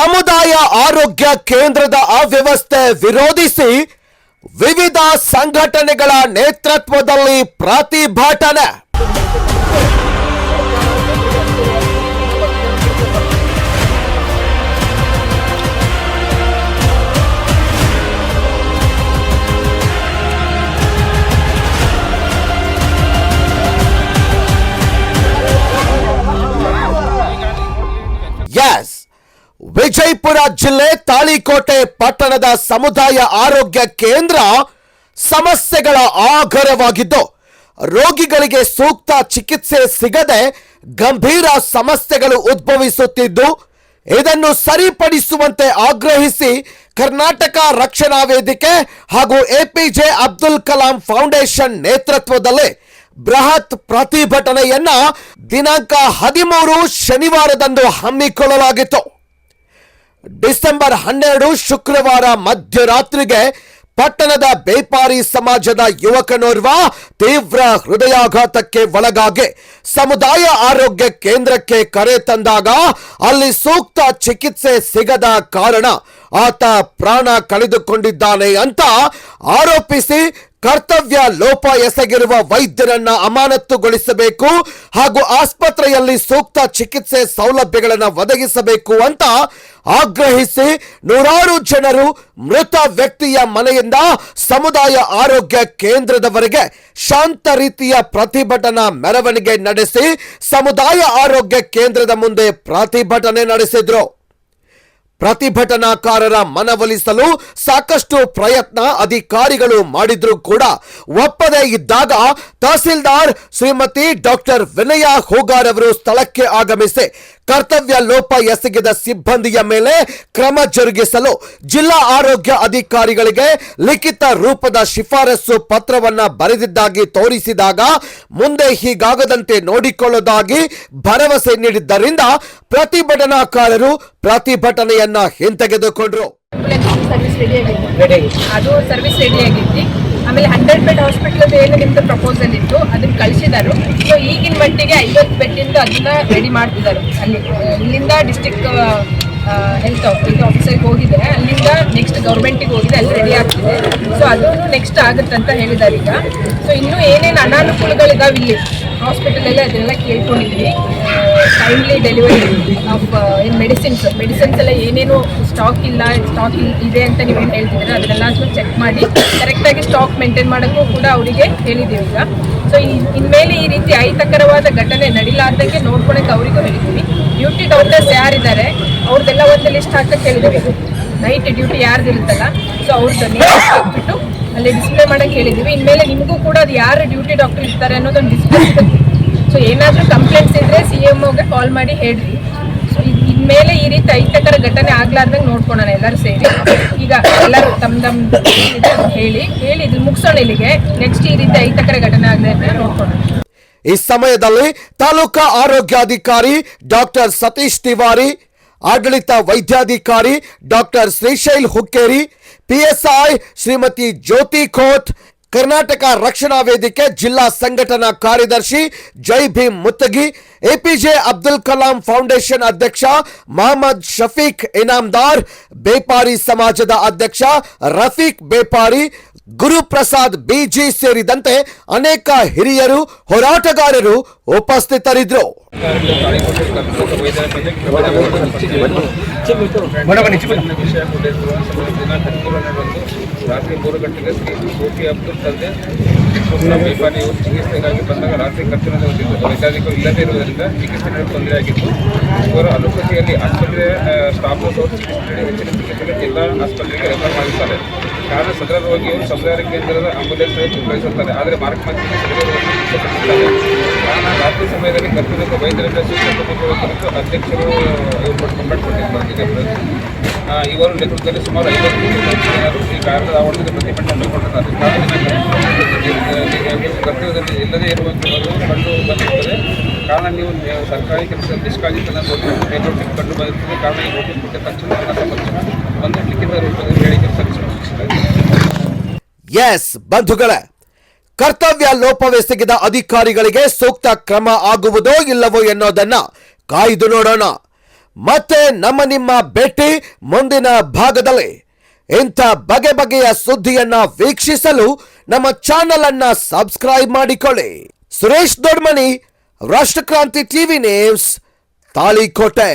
ಸಮುದಾಯ ಆರೋಗ್ಯ ಕೇಂದ್ರದ ಅವ್ಯವಸ್ಥೆ ವಿರೋಧಿಸಿ ವಿವಿಧ ಸಂಘಟನೆಗಳ ನೇತೃತ್ವದಲ್ಲಿ ಪ್ರತಿಭಟನೆ. ಜಿಲ್ಲೆ ತಾಳಿಕೋಟೆ ಪಟ್ಟಣದ ಸಮುದಾಯ ಆರೋಗ್ಯ ಕೇಂದ್ರ ಸಮಸ್ಯೆಗಳ ಆಗರವಾಗಿದ್ದು ರೋಗಿಗಳಿಗೆ ಸೂಕ್ತ ಚಿಕಿತ್ಸೆ ಸಿಗದೆ ಗಂಭೀರ ಸಮಸ್ಯೆಗಳು ಉದ್ಭವಿಸುತ್ತಿದ್ದು, ಇದನ್ನು ಸರಿಪಡಿಸುವಂತೆ ಆಗ್ರಹಿಸಿ ಕರ್ನಾಟಕ ರಕ್ಷಣಾ ವೇದಿಕೆ ಹಾಗೂ ಎಪಿಜೆ ಅಬ್ದುಲ್ ಕಲಾಂ ಫೌಂಡೇಶನ್ ನೇತೃತ್ವದಲ್ಲಿ ಬೃಹತ್ ಪ್ರತಿಭಟನೆಯನ್ನ ದಿನಾಂಕ ಹದಿಮೂರು ಶನಿವಾರದಂದು ಹಮ್ಮಿಕೊಳ್ಳಲಾಗಿತ್ತು. ಡಿಸೆಂಬರ್ ಹನ್ನೆರಡು ಶುಕ್ರವಾರ ಮಧ್ಯರಾತ್ರಿಗೆ ಪಟ್ಟಣದ ಬೇಪಾರಿ ಸಮಾಜದ ಯುವಕನೋರ್ವ ತೀವ್ರ ಹೃದಯಾಘಾತಕ್ಕೆ ಒಳಗಾಗಿ ಸಮುದಾಯ ಆರೋಗ್ಯ ಕೇಂದ್ರಕ್ಕೆ ಕರೆ ತಂದಾಗ ಅಲ್ಲಿ ಸೂಕ್ತ ಚಿಕಿತ್ಸೆ ಸಿಗದ ಕಾರಣ ಆತ ಪ್ರಾಣ ಕಳೆದುಕೊಂಡಿದ್ದಾನೆ ಅಂತ ಆರೋಪಿಸಿ ಕರ್ತವ್ಯ ಲೋಪ ಎಸಗಿರುವ ವೈದ್ಯರನ್ನ ಅಮಾನತುಗೊಳಿಸಬೇಕು ಹಾಗೂ ಆಸ್ಪತ್ರೆಯಲ್ಲಿ ಸೂಕ್ತ ಚಿಕಿತ್ಸೆ ಸೌಲಭ್ಯಗಳನ್ನು ಒದಗಿಸಬೇಕು ಅಂತ ಆಗ್ರಹಿಸಿ ನೂರಾರು ಜನರು ಮೃತ ವ್ಯಕ್ತಿಯ ಮನೆಯಿಂದ ಸಮುದಾಯ ಆರೋಗ್ಯ ಕೇಂದ್ರದವರೆಗೆ ಶಾಂತ ರೀತಿಯ ಪ್ರತಿಭಟನಾ ಮೆರವಣಿಗೆ ನಡೆಸಿ ಸಮುದಾಯ ಆರೋಗ್ಯ ಕೇಂದ್ರದ ಮುಂದೆ ಪ್ರತಿಭಟನೆ ನಡೆಸಿದ್ರು. ಪ್ರತಿಭಟನಾಕಾರರ ಮನವೊಲಿಸಲು ಸಾಕಷ್ಟು ಪ್ರಯತ್ನ ಅಧಿಕಾರಿಗಳು ಮಾಡಿದ್ರು ಕೂಡ ಒಪ್ಪದೇ ಇದ್ದಾಗ ತಹಸೀಲ್ದಾರ್ ಶ್ರೀಮತಿ ಡಾಕ್ಟರ್ ವಿನಯ ಹೋಗಾರ್ ಅವರು ಸ್ಥಳಕ್ಕೆ ಆಗಮಿಸಿ ಕರ್ತವ್ಯ ಲೋಪ ಎಸಗಿದ ಸಿಬ್ಬಂದಿಯ ಮೇಲೆ ಕ್ರಮ ಜರುಗಿಸಲು ಜಿಲ್ಲಾ ಆರೋಗ್ಯ ಅಧಿಕಾರಿಗಳಿಗೆ ಲಿಖಿತ ರೂಪದ ಶಿಫಾರಸು ಪತ್ರವನ್ನ ಬರೆದಿದ್ದಾಗಿ ತೋರಿಸಿದಾಗ ಮುಂದೆ ಹೀಗಾಗದಂತೆ ನೋಡಿಕೊಳ್ಳುವುದಾಗಿ ಭರವಸೆ ನೀಡಿದ್ದರಿಂದ ಪ್ರತಿಭಟನಾಕಾರರು ಪ್ರತಿಭಟನೆಯನ್ನ ಹಿಂತೆಗೆದುಕೊಂಡ್ರು ರೆಡಿ ಆಗಿತ್ತು. ಅದು ಸರ್ವಿಸ್ ರೆಡಿ ಆಗಿತ್ತು. ಆಮೇಲೆ ಹಂಡ್ರೆಡ್ ಬೆಡ್ ಹಾಸ್ಪಿಟಲ್ ಏನು ನಿಮ್ದು ಪ್ರಪೋಸಲ್ ಇತ್ತು. ಅದನ್ನ ಕಳಿಸಿದಾರು. ಸೊ ಈಗಿನ ಮಟ್ಟಿಗೆ ಐವತ್ತು ಬೆಡ್ಡಿಂದ ಅದನ್ನ ರೆಡಿ ಮಾಡ್ತಿದ್ದಾರೆ ಅಲ್ಲಿ ಇಲ್ಲಿಂದ ಡಿಸ್ಟಿಕ್ ಹೆಲ್ತ್ ಇದು ಆಫೀಸರ್ಗೆ ಹೋಗಿದೆ. ಅಲ್ಲಿಂದ ನೆಕ್ಸ್ಟ್ ಗೌರ್ಮೆಂಟಿಗೆ ಹೋಗಿದೆ. ಅಲ್ಲಿ ರೆಡಿ ಆಗ್ತಿದೆ. ಸೊ ಅದು ನೆಕ್ಸ್ಟ್ ಆಗುತ್ತೆ ಅಂತ ಹೇಳಿದ್ದಾರೆ ಈಗ. ಸೊ ಇನ್ನೂ ಏನೇನು ಅನಾನುಕೂಲಗಳಿದಾವೆ ಇಲ್ಲಿ? ಹಾಸ್ಪಿಟಲಲ್ಲಿ ಅದನ್ನೆಲ್ಲ ಕೇಳ್ಕೊಂಡಿದ್ವಿ ಟೈಮ್ಲಿ ಡೆಲಿವರಿ ಆಫ್ ಏನು ಮೆಡಿಸಿನ್ಸ್ ಮೆಡಿಸಿನ್ಸ್ ಎಲ್ಲ ಏನೇನು ಸ್ಟಾಕ್ ಇಲ್ಲ ಸ್ಟಾಕ್ ಇದೆ ಅಂತ ನೀವು ಏನು ಹೇಳ್ತಿದ್ರೆ ಅದನ್ನೆಲ್ಲ ಚೆಕ್ ಮಾಡಿ. ಕರೆಕ್ಟಾಗಿ ಸ್ಟಾಕ್ ಮೇಂಟೈನ್ ಮಾಡೋಕ್ಕೂ ಕೂಡ ಅವರಿಗೆ ಹೇಳಿದ್ದೀವಿ ಈಗ. ಸೊ ಇನ್ಮೇಲೆ ಈ ರೀತಿ ಅಹಿತಕರವಾದ ಘಟನೆ ನಡಿಲಾರ್ದಂಗೆ ನೋಡ್ಕೊಳಕ್ಕೆ ಅವರಿಗೂ ಹೇಳಿದ್ದೀವಿ ಡ್ಯೂಟಿ ಡಾಕ್ಟರ್ಸ್ ಯಾರಿದ್ದಾರೆ? ಅವ್ರದ್ದೆಲ್ಲ ಒಂದು ಲಿಸ್ಟ್ ಹಾಕಕ್ಕೆ ಹೇಳಿದ್ದೀವಿ ನೈಟ್ ಡ್ಯೂಟಿ ಯಾರ್ದಿರುತ್ತಲ್ಲ? ಸೊ ಅವ್ರದ್ದು ಹಾಕ್ಬಿಟ್ಟು ಅಲ್ಲಿ ಡಿಸ್ಪ್ಲೇ ಮಾಡಕ್ಕೆ ಹೇಳಿದ್ದೀವಿ ಇನ್ಮೇಲೆ ನಿಮಗೂ ಕೂಡ ಅದು ಯಾರು ಡ್ಯೂಟಿ ಡಾಕ್ಟರ್ ಇರ್ತಾರೆ ಅನ್ನೋದೊಂದು ಡಿಸ್ಪ್ಲೇ ಸೊ ಏನಾದರೂ ಕಂಪ್ಲೇಂಟ್ಸ್ ಇದ್ರೆ ಸಿ ಎಂ ಓಗೆ ಕಾಲ್ ಮಾಡಿ ಹೇಳ್ರಿ. ಸೊ ಇನ್ಮೇಲೆ ಈ ರೀತಿ ಅಹಿತಕರ ಘಟನೆ ಆಗ್ಲಾರ್ದಂಗೆ ನೋಡ್ಕೊಳೋಣ ಎಲ್ಲರೂ ಸೇರಿ. ಈಗ ಎಲ್ಲರೂ ತಮ್ಮ ತಮ್ಮ ಹೇಳಿ ಹೇಳಿ ಇದು ಮುಗಿಸೋಣ ಇಲ್ಲಿಗೆ. ನೆಕ್ಸ್ಟ್ ಈ ರೀತಿ ಅಹಿತಕರ ಘಟನೆ ಆಗದೆ ನೋಡ್ಕೊಳೋಣ. ಈ ಸಮಯದಲ್ಲಿ ತಾಲೂಕಾ ಆರೋಗ್ಯಾಧಿಕಾರಿ ಡಾಕ್ಟರ್ ಸತೀಶ್ ತಿವಾರಿ, ಆಡಳಿತ ವೈದ್ಯಾಧಿಕಾರಿ ಡಾಕ್ಟರ್ ಶ್ರೀಶೈಲ್ ಹುಕ್ಕೇರಿ ಪಿಎಸ್ಐ ಶ್ರೀಮತಿ ಜ್ಯೋತಿ ಖೋತ್ ಕರ್ನಾಟಕ ರಕ್ಷಣಾ ವೇದಿಕೆ ಜಿಲ್ಲಾ ಸಂಘಟನಾ ಕಾರ್ಯದರ್ಶಿ ಜೈ ಭೀಮ್ ಮುತ್ತಗಿ, ಎಪಿಜೆ ಅಬ್ದುಲ್ ಕಲಾಂ ಫೌಂಡೇಶನ್ ಅಧ್ಯಕ್ಷ ಮೊಹಮ್ಮದ್ ಶಫೀಕ್ ಇನಾಮ್ದಾರ್, ಬೇಪಾರಿ ಸಮಾಜದ ಅಧ್ಯಕ್ಷ ರಫೀಕ್ ಬೇಪಾರಿ, ಗುರುಪ್ರಸಾದ್ ಬಿಜಿ ಸೇರಿದಂತೆ ಅನೇಕ ಹಿರಿಯರು, ಹೋರಾಟಗಾರರು ಉಪಸ್ಥಿತರಿದ್ದರು ರಾತ್ರಿ ಮೂರು ಗಂಟೆಗೆ ಶ್ರೀ ಸೋಫಿ ಅಬ್ದುಲ್ ತಂದೆ ಬೇಪಾರಿ ಇವರು ಚಿಕಿತ್ಸೆಗಾಗಿ ಬಂದಾಗ ರಾತ್ರಿ ಕರ್ತವ್ಯದ ಹೊಂದಿದ್ದು ವೈದ್ಯಾಧಿಕರು ಇಲ್ಲದೇ ಇರುವುದರಿಂದ ಚಿಕಿತ್ಸೆ ನೀಡಲು ತೊಂದರೆಯಾಗಿತ್ತು ಇವರು ಅಲೋಪತಿಯಲ್ಲಿ ಆಸ್ಪತ್ರೆ ಸ್ಟಾಫ್ ಅವರು ಚಿಕಿತ್ಸೆ ಹೆಚ್ಚಿನ ಚಿಕಿತ್ಸೆಗೆ ಜಿಲ್ಲಾ ಆಸ್ಪತ್ರೆಗೆ ರೆಫರ್ ಮಾಡಿದ್ದಾರೆ ಕಾರಣ ಸದರ ರೋಗಿಯು ಸಮುದಾಯ ಕೇಂದ್ರದ ಆಂಬುಲೆನ್ಸ್ ನಿರ್ವಹಿಸುತ್ತಾರೆ ಆದರೆ ಮಾರ್ಗ ಮಧ್ಯೆ ಕಾರಣ ರಾತ್ರಿ ಸಮಯದಲ್ಲಿ ಕರ್ತವ್ಯದ ವೈದ್ಯರಿಂದ ಕೊಟ್ಟಿರುವ ಅಧ್ಯಕ್ಷರು ಆ, ಇವರು ನೇತೃತ್ವದಲ್ಲಿ ಸುಮಾರು ಐವತ್ತು ಜನರು ಈ ಕಾರಣದ ಆವರಣದಲ್ಲಿ ಪ್ರತಿಭಟನೆ ಹಮ್ಮಿಕೊಂಡಿದ್ದಾರೆ ಕರ್ತವ್ಯದಲ್ಲಿ ಇಲ್ಲದೇ ಇರುವಂಥದ್ದು ಕಂಡು ಬಂದಿರುತ್ತದೆ ಕಾರಣ ನೀವು ಸರ್ಕಾರಿ ಕೆಲಸ ನಿಷ್ಕಾಳಜಿತನ ಮೇಲ್ನೋಟಕ್ಕೆ ಕಂಡು ಬಂದಿರುತ್ತದೆ ಕಾರಣ ಈ ನೋಟಿಸ್ ಕೊಟ್ಟ ತಕ್ಷಣ ಒಂದು ಲಿಖಿತ ರೂಪದಲ್ಲಿ ಹೇಳಿಕೆ ಸಲ್ಲಿಸಲು ಎಸ್ ಬಂಧುಗಳೇ. ಕರ್ತವ್ಯ ಲೋಪವೆಸಗಿದ ಅಧಿಕಾರಿಗಳಿಗೆ ಸೂಕ್ತ ಕ್ರಮ ಆಗುವುದೋ ಇಲ್ಲವೋ ಎನ್ನೋದನ್ನ ಕಾಯ್ದು ನೋಡೋಣ. ಮತ್ತೆ ನಮ್ಮ ನಿಮ್ಮ ಭೇಟಿ ಮುಂದಿನ ಭಾಗದಲ್ಲಿ. ಇಂಥ ಬಗೆ ಬಗೆಯ ಸುದ್ದಿಯನ್ನ ವೀಕ್ಷಿಸಲು ನಮ್ಮ ಚಾನೆಲ್ ಅನ್ನ ಸಬ್ಸ್ಕ್ರೈಬ್ ಮಾಡಿಕೊಳ್ಳಿ. Suresh Dodmani, Rashtrakranti TV news, Talikote.